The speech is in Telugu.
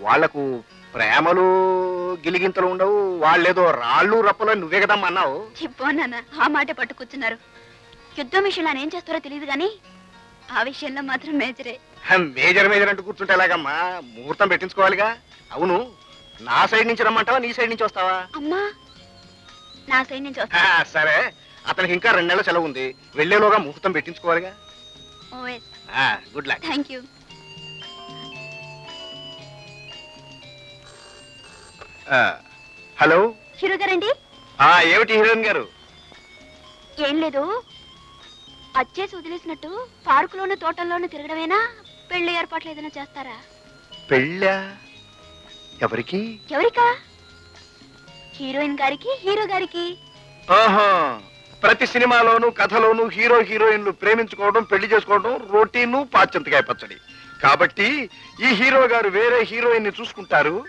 వాళ్ళకు ప్రేమలు గిలిగింతలు ఉండవు వాళ్ళేదో రాళ్ళు రప్పలు నువ్వే కదమ్మా అన్నావు. నాన్న ఆ మాట పట్టు కూర్చున్నారు. యుద్ధం విషయంలో ఏం చేస్తారో తెలియదు కానీ ఆ విషయంలో మాత్రం మేజరే. హం, మేజర్ మేజర్ అంటూ కూర్చుంటే ఎలాగమ్మా? ముహూర్తం పెట్టించుకోవాలిగా? అవును. నా సైడ్ నుంచి రమ్మంటావా? నీ సైడ్ నుంచి వస్తావా? అమ్మా నా సైడ్ నుంచి వస్తా. సరే. అతనికి ఇంకా రెండు నెలల సెలవు ఉంది. వెళ్ళేలోగా ముహూర్తం పెట్టించుకోవాలిగా? Good luck. Thank you. Hello? Hero గారండి? ఆ ఏమిటి హీరోయిన్ గారు? ఏం లేదు. అచ్చేసి వదిలేసినట్టు పార్కులోను తోటల్లోనూ తిరగడమేనా? పెళ్ళి ఏర్పాట్లు ఏదైనా చేస్తారా? పెళ్ళా? ఎవరికి? ఎవరికా? హీరోయిన్ గారికి హీరో గారికి. ఆహా ప్రతి సినిమాలోను కథలోను హీరో హీరోయిన్లు ప్రేమించుకోవడం పెళ్ళి చేసుకోవడం రొటీను పాచంతకాయ పచ్చడి. కాబట్టి ఈ హీరో గారు వేరే హీరోయిన్ని చూసుకుంటారు.